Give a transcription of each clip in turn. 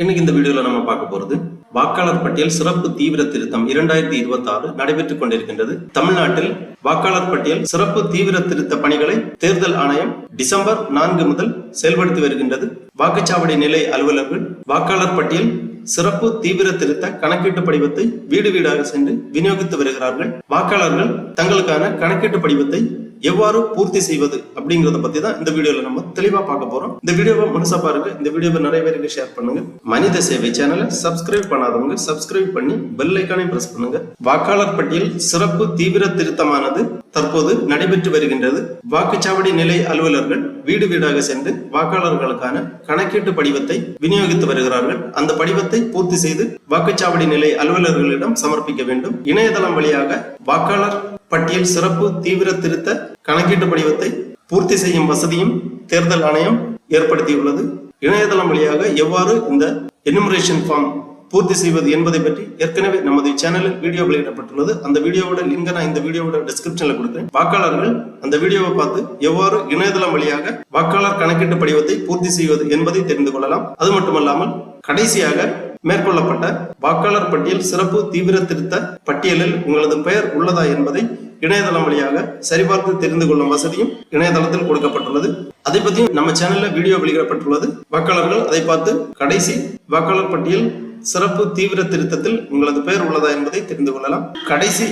இன்னைக்கு இந்த வீடியோல நம்ம பார்க்க போறது வாக்காளர் பட்டியல் சிறப்பு தீவிர திருத்தம் இரண்டாயிரத்தி இருபத்தி ஆறு நடைபெற்றுக் கொண்டிருக்கின்றது. தமிழ்நாட்டில் வாக்காளர் பட்டியல் சிறப்பு தீவிர திருத்த பணிகளை தேர்தல் ஆணையம் டிசம்பர் நான்கு முதல் செயல்படுத்தி வருகின்றது. வாக்குச்சாவடி நிலை அலுவலர்கள் வாக்காளர் பட்டியல் சிறப்பு தீவிர திருத்த கணக்கீட்டு படிவத்தை வீடு வீடாக சென்று விநியோகித்து வருகிறார்கள். வாக்காளர்கள் தங்களுக்கான கணக்கீட்டு படிவத்தை எவ்வாறு பூர்த்தி செய்வது அப்படிங்கறத பத்தி தான் இந்த வீடியோல நம்ம தெளிவா பார்க்க போறோம். இந்த வீடியோவை முழுசா பாருங்க. இந்த வீடியோவை நிறைய பேருக்கு ஷேர் பண்ணுங்க. மனித சேவை சேனலை சப்ஸ்கிரைப் பண்ணாதவங்க சப்ஸ்கிரைப் பண்ணி பெல் ஐக்கானை பிரஸ் பண்ணுங்க. வாக்காளர் பட்டியல் சிறப்பு தீவிர திருத்தமானது தற்போது நடைபெற்று வருகின்றது. வாக்குச்சாவடி நிலை அலுவலர்கள் வீடு வீடாக சென்று வாக்காளர்களுக்கான கணக்கீட்டு படிவத்தை விநியோகித்து வருகிறார்கள். அந்த படிவத்தை பூர்த்தி செய்து வாக்குச்சாவடி நிலை அலுவலர்களிடம் சமர்ப்பிக்க வேண்டும். இணையதளம் வழியாக வாக்காளர் பட்டியல் சிறப்பு தீவிர திருத்த கணக்கீட்டு படிவத்தை பூர்த்தி செய்யும் வசதியும் தேர்தல் ஆணையம் ஏற்படுத்தியுள்ளது. இணையதளம் வழியாக எவ்வாறு இந்த எனுமரேஷன் ஃபார்ம் பூர்த்தி செய்வது என்பதை பற்றி ஏற்கனவே நமது சேனலில் வீடியோ வெளியிடப்பட்டுள்ளது. அந்த வீடியோவோட லிங்க நான் இந்த வீடியோவோட டிஸ்கிரிப்ஷன்ல கொடுத்தேன் வாக்காளர்கள் அந்த வீடியோவை பார்த்து எவ்வாறு இணையதளம் வழியாக வாக்காளர் கணக்கீட்டு படிவத்தை பூர்த்தி செய்வது என்பதை தெரிந்து கொள்ளலாம். அது மட்டுமல்லாமல் கடைசியாக மேற்கொள்ளப்பட்ட வாக்காளர் பட்டியல் சிறப்பு தீவிர திருத்த பட்டியலில் உங்களது பெயர் உள்ளதா என்பதை இணையதளம் வழியாக சரிபார்த்து தெரிந்து கொள்ளும் வசதியும் இணையதளத்தில் கொடுக்கப்பட்டுள்ளது. அதை பற்றியும் நம்ம சேனல்ல வீடியோ வெளியிடப்பட்டுள்ளது. வாக்காளர்கள் அதை பார்த்து கடைசி வாக்காளர் பட்டியல் சிறப்பு தீவிர திருத்தத்தில் உங்களது பெயர் உள்ளதா என்பதை தெரிந்து கொள்ளலாம். கடைசி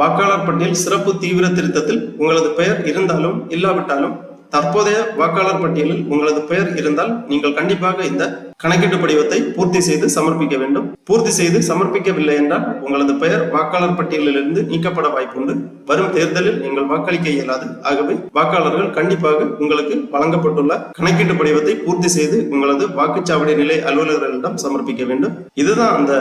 வாக்காளர் பட்டியல் சிறப்பு தீவிர திருத்தத்தில் உங்களது பெயர் இருந்தாலும் இல்லாவிட்டாலும் தற்போதைய வாக்காளர் பட்டியலில் உங்களது பெயர் இருந்தால் நீங்கள் கண்டிப்பாக இந்த கணக்கீட்டு படிவத்தை பூர்த்தி செய்து சமர்ப்பிக்க வேண்டும். பூர்த்தி செய்து சமர்ப்பிக்கவில்லை என்றால் உங்களது பெயர் வாக்காளர் பட்டியலிலிருந்து நீக்கப்பட வாய்ப்புண்டு. வரும் தேர்தலில் நீங்கள் வாக்களிக்க இயலாது. ஆகவே வாக்காளர்கள் கண்டிப்பாக உங்களுக்கு வழங்கப்பட்டுள்ள கணக்கீட்டு படிவத்தை பூர்த்தி செய்து உங்களது வாக்குச்சாவடி நிலை அலுவலர்களிடம் சமர்ப்பிக்க வேண்டும். இதுதான் அந்த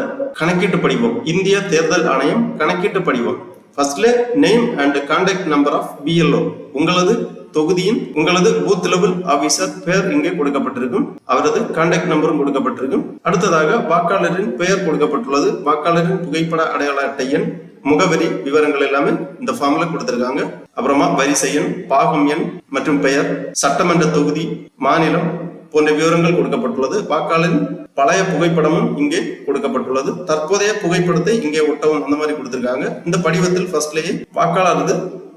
கணக்கீட்டு படிவம். இந்திய தேர்தல் ஆணையம் கணக்கீட்டு படிவம். ஃபர்ஸ்ட்ல name and contact number of BLO உங்களது தொகுதியின் உங்களது பூத் லெவல் ஆபீசர் பெயர் இங்கே கொடுக்கப்பட்டிருக்கும். அவரது கான்டாக்ட் நம்பரும் கொடுக்கப்பட்டிருக்கும். அடுத்ததாக வாக்காளரின் பெயர் கொடுக்கப்பட்டுள்ளது. வாக்காளரின் புகைப்பட அடையாள அட்டை எண் முகவரி விவரங்கள் எல்லாமே இந்த ஃபார்ம்ல கொடுத்திருக்காங்க. அப்புறமா வரிசை எண் பாகம் எண் மற்றும் பெயர் சட்டமன்ற தொகுதி மாநிலம் போன்ற விவரங்கள் கொடுக்கப்பட்டுள்ளது. வாக்காளரின் பழைய புகைப்படமும் இங்கே கொடுக்கப்பட்டுள்ளது. தற்போதைய புகைப்படத்தை இங்கே ஒட்டவும் அந்த மாதிரி கொடுத்திருக்காங்க. இந்த படிவத்தில் ஃபர்ஸ்ட்லேயே வாக்காளரது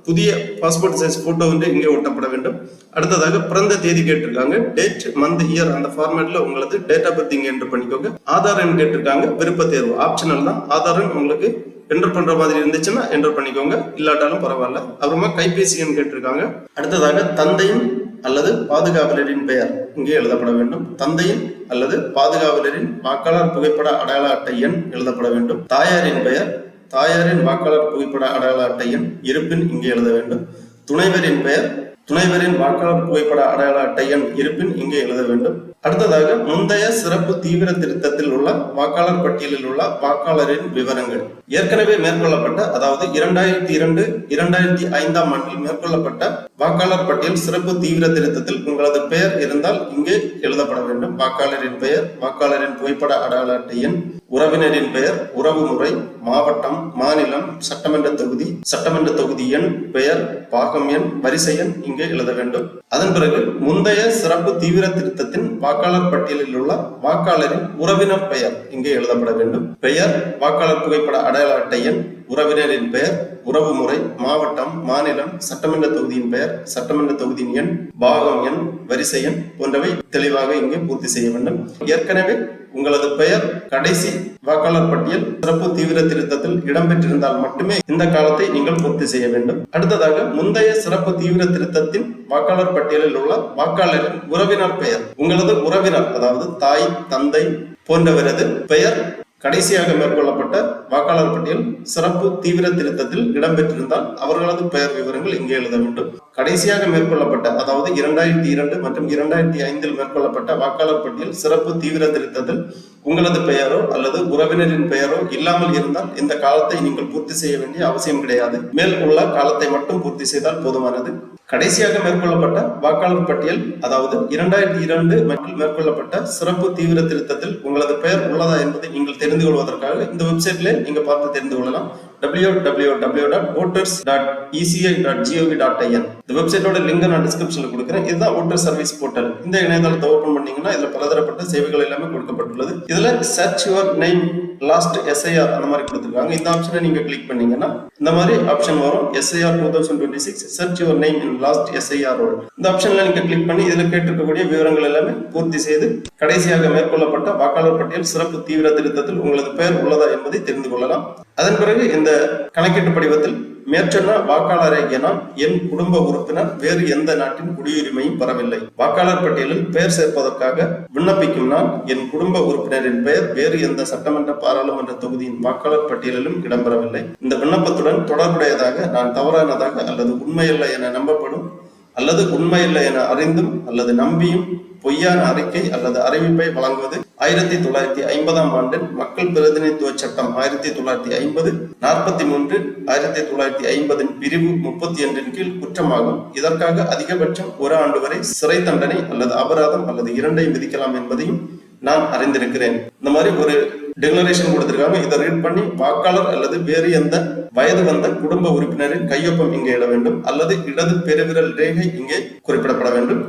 புதிய பாஸ்போர்ட் சைஸ் போட்டோ வந்து இங்கே ஒட்டப்பட வேண்டும். அடுத்ததாக பிறந்த தேதி கேட்டிருக்காங்க. டேட் மந்த் இயர் அந்த ஃபார்மேட்ல உங்களது டேட் ஆஃப் பர்த் இங்கே என்டர் பண்ணிக்கோங்க. ஆதார் எண் கேட்டிருக்காங்க. விருப்ப தேர்வு ஆப்ஷனல் தான். ஆதார் எண் உங்களுக்கு என்டர் பண்ற மாதிரி இருந்துச்சுன்னா என்டர் பண்ணிக்கோங்க. இல்லாட்டாலும் பரவாயில்ல. அப்புறமா கைபேசி எண் கேட்டிருக்காங்க. அடுத்ததாக தந்தையின் அல்லது பாதுகாவலரின் பெயர் இங்கே எழுதப்பட வேண்டும். தந்தையின் அல்லது பாதுகாவலரின் வாக்காளர் புகைப்பட அடையாள அட்டை எண் எழுதப்பட வேண்டும். தாயாரின் பெயர் தாயாரின் வாக்காளர் புகைப்பட அடையாள அட்டை எண் இருப்பின் இங்கே எழுத வேண்டும். துணைவரின் பெயர் துணைவரின் வாக்காளர் புகைப்பட அடையாள அட்டை எண் இருப்பின் இங்கே எழுத வேண்டும். அடுத்ததாக முந்தைய சிறப்பு தீவிர திருத்தத்தில் உள்ள வாக்காளர் பட்டியலில் உள்ள வாக்காளரின் விவரங்கள். ஏற்கனவே மேற்கொள்ளப்பட்ட அதாவது இரண்டாயிரத்தி இரண்டு இரண்டாயிரத்தி ஐந்தாம் ஆண்டில் மேற்கொள்ளப்பட்ட வாக்காளர் பட்டியல் சிறப்பு தீவிர திருத்தத்தில் உங்களது பெயர் இருந்தால் இங்கே எழுதப்பட வேண்டும். வாக்காளரின் பெயர் வாக்காளரின் புகைப்பட அடையாள அட்டை எண் உறவினரின் பெயர் உறவு முறை மாவட்டம் மாநிலம் சட்டமன்ற தொகுதி சட்டமன்ற தொகுதி எண் பெயர் பாகம் எண் வரிசை எண் இங்கே எழுத வேண்டும். அதன் பிறகு முந்தைய சிறப்பு தீவிர திருத்தத்தின் வாக்காளர் பட்டியலில் உள்ள வாக்காளரின் உறவினர் பெயர் இங்கே எழுதப்பட வேண்டும். பெயர் வாக்காளர் புகைப்பட அடையாள அட்டை எண் உறவினரின் பெயர் உறவு முறை மாவட்டம் மாநிலம் சட்டமன்ற தொகுதியின் பெயர் சட்டமன்ற தொகுதியின் எண் பாகம் எண் வரிசை எண் போன்றவை தெளிவாக இங்கே பூர்த்தி செய்ய வேண்டும். ஏற்கனவே உங்களது பெயர் கடைசி வாக்காளர் பட்டியல் சிறப்பு தீவிர திருத்தத்தில் இடம்பெற்றிருந்தால் மட்டுமே இந்த காலத்தை நீங்கள் பூர்த்தி செய்ய வேண்டும். அடுத்ததாக முந்தைய சிறப்பு தீவிர திருத்தத்தின் வாக்காளர் பட்டியலில் உள்ள வாக்காளரின் உறவினர் பெயர். உங்களது உறவினர் அதாவது தாய் தந்தை போன்றவரது பெயர் கடைசியாக மேற்கொள்ளப்பட்ட வாக்காளர் பட்டியல் சிறப்பு தீவிர திருத்தத்தில் இடம்பெற்றிருந்தால் அவர்களது பெயர் விவரங்கள் இங்கே எழுத வேண்டும். கடைசியாக மேற்கொள்ளப்பட்ட அதாவது இரண்டாயிரத்தி இரண்டு மற்றும் இரண்டாயிரத்தி ஐந்தில் மேற்கொள்ளப்பட்ட வாக்காளர் பட்டியல் சிறப்பு தீவிர திருத்தத்தில் உங்களது பெயரோ அல்லது உறவினரின் பெயரோ இல்லாமல் இருந்தால் இந்த காலத்தை நீங்கள் பூர்த்தி செய்ய வேண்டிய அவசியம் கிடையாது. மேல் உள்ள காலத்தை மட்டும் பூர்த்தி செய்தால் போதுமானது. கடைசியாக மேற்கொள்ளப்பட்ட வாக்காளர் பட்டியல் அதாவது இரண்டாயிரத்தி இரண்டு மற்றும் மேற்கொள்ளப்பட்ட சிறப்பு தீவிர திருத்தத்தில் உங்களது பெயர் உள்ளதா என்பதை நீங்கள் தெரிந்து கொள்வதற்காக இந்த வெப்சைட்ல நீங்க பார்த்து தெரிந்து கொள்ளலாம். W W W dot voters dot ECI dot GOV dot IN இந்த வெப்சைட்டோட லிங்க் நான் டிஸ்கிரிப்ஷனில் கொடுக்குறேன். இதுதான் ஓட்டர் சர்வீஸ் போர்ட்டல் இந்த இணையதளத்தை ஓப்பன் பண்ணீங்கன்னா இதில் பலதரப்பட்ட சேவைகள் எல்லாமே கொடுக்கப்பட்டுள்ளது. இதில் search your name last SIR அந்த மாதிரி கொடுத்துருக்காங்க. இந்த ஆப்ஷனை நீங்கள் கிளிக் பண்ணீங்கன்னா இந்த மாதிரி ஆப்ஷன் வரும். SIR two thousand twenty six search your name in last SIR இந்த ஆப்ஷன்ல நீங்கள் கிளிக் பண்ணி இதில் கேட்டிருக்கக்கூடிய விவரங்கள் எல்லாமே பூர்த்தி செய்து கடைசியாக மேற்கொள்ளப்பட்ட வாக்காளர் பட்டியல் சிறப்பு தீவிர திருத்தத்தில் உங்களது பெயர் உள்ளதா என்பதை தெரிந்து கொள்ளலாம். அதன் பிறகு இந்த கணக்கீட்டு படிவத்தில் மேற்சொன்ன வாக்காளர் நான் என் குடும்ப உறுப்பினர் வேறு எந்த நாட்டின் குடியுரிமையும் பெறவில்லை. வாக்காளர் பட்டியலில் பெயர் சேர்ப்பதற்காக விண்ணப்பிக்கும் நான் என் குடும்ப உறுப்பினரின் பெயர் வேறு எந்த சட்டமன்ற பாராளுமன்ற தொகுதியின் வாக்காளர் பட்டியலிலும் இடம்பெறவில்லை. இந்த விண்ணப்பத்துடன் தொடர்புடையதாக நான் தவறானதாக அல்லது உண்மையில்லை என நம்பப்படும் அல்லது உண்மையில்லை என அறிந்தும் அல்லது நம்பியும் பொய்யான அறிக்கை அல்லது அறிவிப்பை வழங்குவது ஆயிரத்தி தொள்ளாயிரத்தி ஐம்பதாம் ஆண்டு மக்கள் பிரதிநிதித்துவ சட்டம் ஆயிரத்தி தொள்ளாயிரத்தி ஐம்பது நாற்பத்தி மூன்று ஆயிரத்தி தொள்ளாயிரத்தி ஐம்பதின் பிரிவு முப்பத்தி ஒன்றின் கீழ் குற்றமாகும். இதற்காக அதிகபட்சம் ஒரு ஆண்டு வரை சிறை தண்டனை அல்லது அபராதம் அல்லது இரண்டையும் விதிக்கலாம் என்பதையும் நான் அறிந்திருக்கிறேன். இந்த மாதிரி ஒரு டிக்ளரேஷன் கொடுத்திருக்காங்க. இதை ரீட் பண்ணி வாக்காளர் அல்லது வேறு எந்த வயது வந்த குடும்ப உறுப்பினரின் கையொப்பம் இங்கே இட வேண்டும். அல்லது இடது பெருவிரல் ரேகை இங்கே குறிப்பிடப்பட வேண்டும்.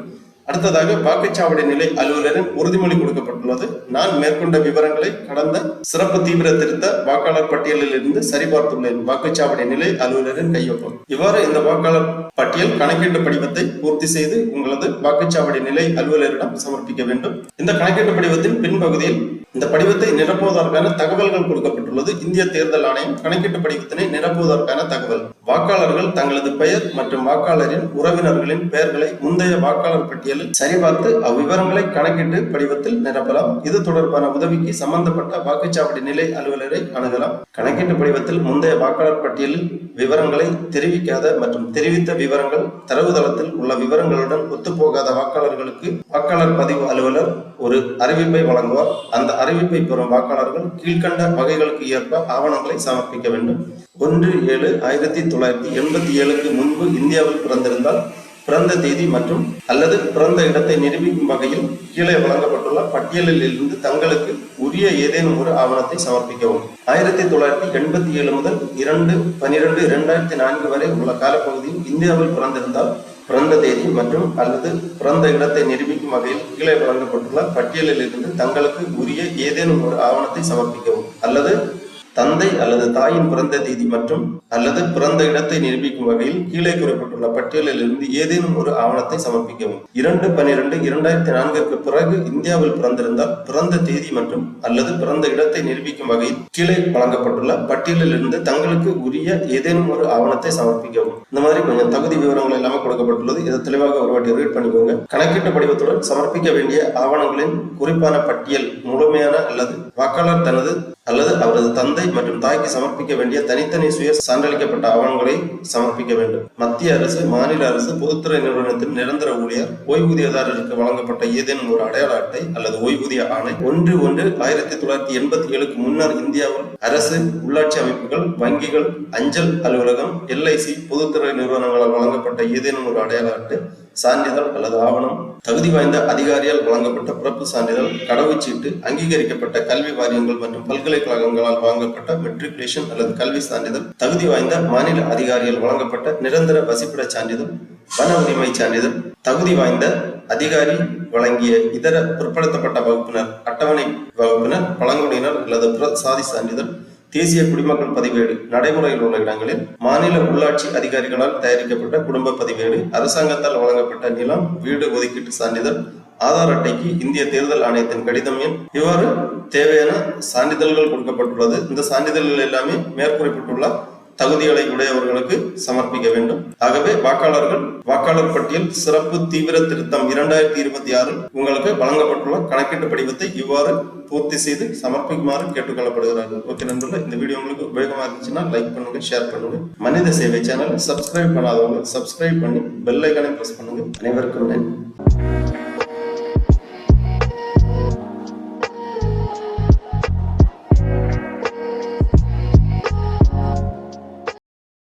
அடுத்ததாக வாக்குச்சாவடி நிலை அலுவலரின் உறுதிமொழி கொடுக்கப்பட்டுள்ளது. நான் மேற்கொண்ட விவரங்களை கடந்த சிறப்பு தீவிர திருத்த வாக்காளர் பட்டியலில் இருந்து சரிபார்த்துள்ளேன். வாக்குச்சாவடி நிலை அலுவலரின் கையொப்பம். இவ்வாறு இந்த வாக்காளர் பட்டியல் கணக்கீட்டு படிவத்தை பூர்த்தி செய்து உங்களது வாக்குச்சாவடி நிலை அலுவலரிடம் சமர்ப்பிக்க வேண்டும். இந்த கணக்கீட்டு படிவத்தின் பின்பகுதியில் இந்த படிவத்தை நிரப்புவதற்கான தகவல்கள் கொடுக்கப்பட்டுள்ளது. இந்திய தேர்தல் ஆணையம் கணக்கீட்டு படிவத்தினை நிரப்புவதற்கான தகவல். வாக்காளர்கள் தங்களது பெயர் மற்றும் வாக்காளரின் உறவினர்களின் பெயர்களை முந்தைய வாக்காளர் பட்டியல் பட்டியலில் சரிபார்த்து அவ்விவரங்களை கணக்கிட்டு படிவத்தில் நிரப்பலாம். இது தொடர்பான உதவிக்கு சம்பந்தப்பட்ட வாக்குச்சாவடி நிலை அலுவலரை அணுகலாம். கணக்கீட்டு படிவத்தில் முந்தைய வாக்காளர் பட்டியலில் விவரங்களை தெரிவிக்காத மற்றும் தெரிவித்த விவரங்கள் தரவுதளத்தில் உள்ள விவரங்களுடன் ஒத்துப்போகாத வாக்காளர்களுக்கு வாக்காளர் பதிவு அலுவலர் ஒரு அறிவிப்பை வழங்குவார். அந்த அறிவிப்பை பெறும் வாக்காளர்கள் கீழ்கண்ட வகைகளுக்கு ஏற்ப ஆவணங்களை சமர்ப்பிக்க வேண்டும். ஒன்று ஏழு ஆயிரத்தி தொள்ளாயிரத்தி எண்பத்தி ஏழுக்கு முன்பு இந்தியாவில் பிறந்திருந்தால் பிறந்த தேதி மற்றும் அல்லது பிறந்த இடத்தை நிரூபிக்கும் வகையில் கீழே வழங்கப்பட்டுள்ள பட்டியலில் இருந்து தங்களுக்கு உரிய ஏதேனும் ஒரு ஆவணத்தை சமர்ப்பிக்கவும். ஆயிரத்தி தொள்ளாயிரத்தி எண்பத்தி ஏழு முதல் இரண்டு பனிரெண்டு இரண்டாயிரத்தி நான்கு வரை உள்ள காலப்பகுதியில் இந்தியாவில் பிறந்திருந்தால் பிறந்த தேதி மற்றும் அல்லது பிறந்த இடத்தை நிரூபிக்கும் வகையில் கீழே வழங்கப்பட்டுள்ள பட்டியலில் இருந்து தங்களுக்கு உரிய ஏதேனும் ஒரு ஆவணத்தை சமர்ப்பிக்கவும். அல்லது தந்தை அல்லது தாயின் பிறந்த தேதி மற்றும் அல்லது பிறந்த இடத்தை நிரூபிக்கும் வகையில் கீழே குறிப்பிட்டுள்ள பட்டியலில் இருந்து ஏதேனும் ஒரு ஆவணத்தை சமர்ப்பிக்கவும். இரண்டு பன்னிரண்டு இரண்டாயிரத்தி நான்கிற்கு பிறகு இந்தியாவில் பிறந்திருந்தால் பிறந்த தேதி மற்றும் அல்லது பிறந்த இடத்தை நிரூபிக்கும் வகையில் கீழே வழங்கப்பட்டுள்ள பட்டியலில் இருந்து தங்களுக்கு உரிய ஏதேனும் ஒரு ஆவணத்தை சமர்ப்பிக்கவும். இந்த மாதிரி கொஞ்சம் தகுதி விவரங்கள் எல்லாமே கொடுக்கப்பட்டுள்ளது. இதை தெளிவாக ஒரு வாட்டி ரீட் பண்ணிக்கோங்க. கணக்கீட்டு படிவத்துடன் சமர்ப்பிக்க வேண்டிய ஆவணங்களின் குறிப்பான பட்டியல் முழுமையான அல்லது வாக்காளர் தனது அல்லது அவரது தந்தை மற்றும் தாய்க்கு சமர்ப்பிக்க வேண்டிய தனித்தனி சுய சான்றளிக்கப்பட்ட ஆவணங்களை சமர்ப்பிக்க வேண்டும். மத்திய அரசு மாநில அரசு பொதுத்துறை நிறுவனத்தின் நிரந்தர ஊழியர் ஓய்வூதியதாரருக்கு வழங்கப்பட்ட ஏதேனும் ஒரு அடையாள அட்டை அல்லது ஓய்வூதிய ஆணை. ஒன்று ஒன்று ஆயிரத்தி தொள்ளாயிரத்தி எண்பத்தி ஏழுக்கு முன்னர் இந்தியாவில் அரசு உள்ளாட்சி அமைப்புகள் வங்கிகள் அஞ்சல் அலுவலகம் எல்ஐசி பொதுத்துறை நிறுவனங்களால் வழங்கப்பட்ட ஏதேனும் ஒரு அடையாள அட்டை சான்றிதழ் அல்லது ஆவணம் தகுதி வாய்ந்த அதிகாரியால் வழங்கப்பட்ட பிறப்பு சான்றிதழ் கடவுச்சீட்டு அங்கீகரிக்கப்பட்ட கல்வி வாரியங்கள் மற்றும் பல்கலைக்கழகங்களால் வழங்கப்பட்ட மெட்ரிகுலேஷன் அல்லது கல்வி சான்றிதழ் தகுதி வாய்ந்த மாநில அதிகாரியால் வழங்கப்பட்ட நிரந்தர வசிப்பிட சான்றிதழ் வன உரிமை சான்றிதழ் தகுதி வாய்ந்த அதிகாரி வழங்கிய இதர பிற்படுத்தப்பட்ட வகுப்பினர் அட்டவணை வகுப்பினர் பழங்குடியினர் அல்லது பிற சாதி சான்றிதழ் தேசிய குடிமக்கள் பதிவேடு நடைமுறையில் உள்ள இடங்களில் மாநில உள்ளாட்சி அதிகாரிகளால் தயாரிக்கப்பட்ட குடும்ப பதிவேடு அரசாங்கத்தால் வழங்கப்பட்ட நிலம் வீடு ஒதுக்கீட்டு சான்றிதழ் ஆதார் அட்டைக்கு இந்திய தேர்தல் ஆணையத்தின் கடிதம் எண். இவ்வாறு தேவையான சான்றிதழ்கள் கொடுக்கப்பட்டுள்ளது. இந்த சான்றிதழ்கள் எல்லாமே மேற்குறிப்பிட்டுள்ள தகுதிகளை உடையவர்களுக்கு சமர்ப்பிக்க வேண்டும். ஆகவே வாக்காளர்கள் வாக்காளர் பட்டியல் சிறப்பு தீவிர திருத்தம் இரண்டாயிரத்தி இருபத்தி ஆறில் உங்களுக்கு வழங்கப்பட்டுள்ள கணக்கீட்டு படிவத்தை இவ்வாறு பூர்த்தி செய்து சமர்ப்பிக்குமாறு கேட்டுக்கொள்ளப்படுகிறார்கள். ஓகே நண்பர்கள் இந்த வீடியோ உங்களுக்கு உபயோகமா இருந்துச்சுன்னா லைக் பண்ணுங்க ஷேர் பண்ணுங்க. மனித சேவை சேனல் சப்ஸ்கிரைப் பண்ணாதவங்க சப்ஸ்கிரைப் பண்ணி பெல் ஐக்கானை பிரஸ் பண்ணுங்க. அனைவருக்கும் நன்றி.